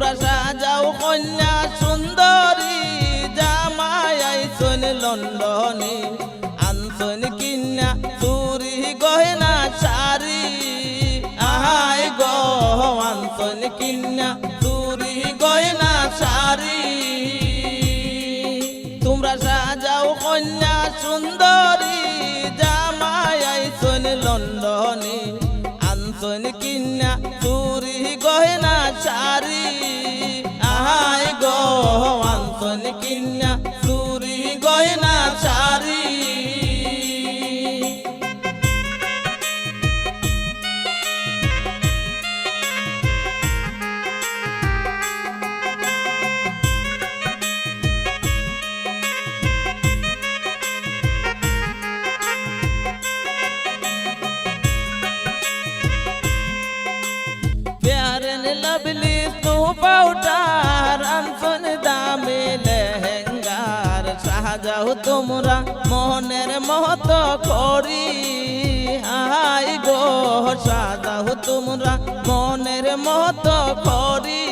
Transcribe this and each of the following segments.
তোমরা সাজাও কন্যা সুন্দরী জামাই আইসন লন্ডনে। আনসন কিন্না চুরি গহনা শাড়ি আহাই গো, আনসন কিন্না চুরি গহনা শাড়ি তোমরা সাজাও কন্যা সুন্দরী জামাই আইসন লন্ডনে। আনসন কিন্না চুরি গহনা গো আনসন ابلیس تو পাউডার আনছন দামে লেহেঙ্গার সাজাও তোমরা মনের মত করি হাই গো সাজাও তোমরা মনের মত করি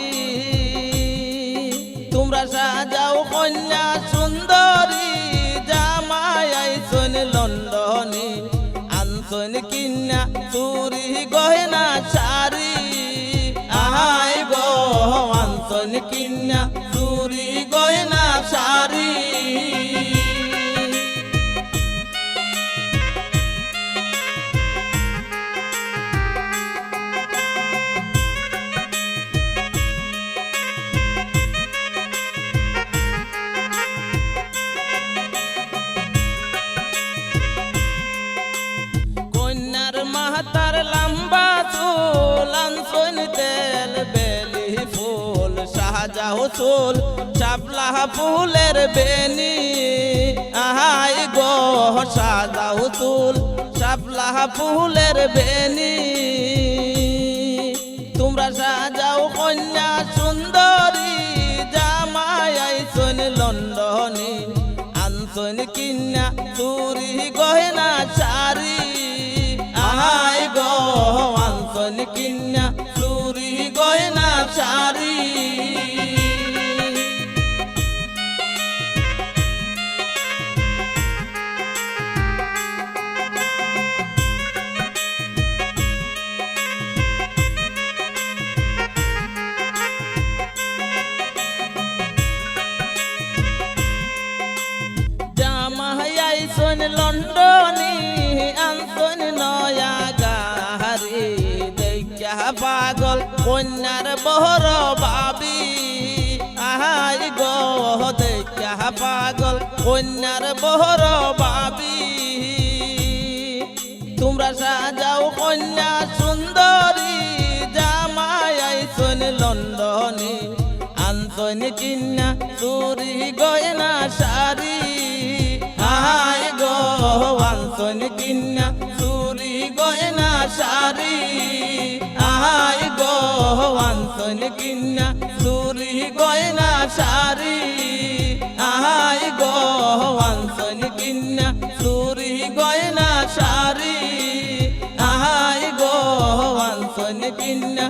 তোমরা সাজাও কন্যা সুন্দরী জামাই আইছন লন্ডনী আনছন কিনা চুরি গহনা সারি আনসন কিনা চুরি গয়না শাড়ি। শাহজাহ চুল, চাপলা ফুলের বেনি। আহাই গো সাজাও চুল, চাপলা ফুলের বেনি। তোমরা সাজাও কন্যা সুন্দরী, জামাই আইসন লন্ডনে। আনসন কিন্না চুরি গহনা শাড়ি আহাই গো, আনসন কিন্না শোন লন্ডনি, আনসন নয়া গাহারি দেখা পাগল কন্যার বহর বাবি। আহাই গো দেখা পাগল কন্যার বহর বাবি। তোমরা সাজাও কন্যা সুন্দরী, জামাই আইসন লন্ডনে। আনসন চিন্না চুরি গয়না শাড়ি। আহাই গো, আনসন চিন্না চুরি গয়না শাড়ি। আহাই গো, আনসন কিন্না চুরি গয়না শাড়ি। আহাই গো, আনসন কিন্না চুরি গয়না শাড়ি। আহাই গো, আনসন কিন্না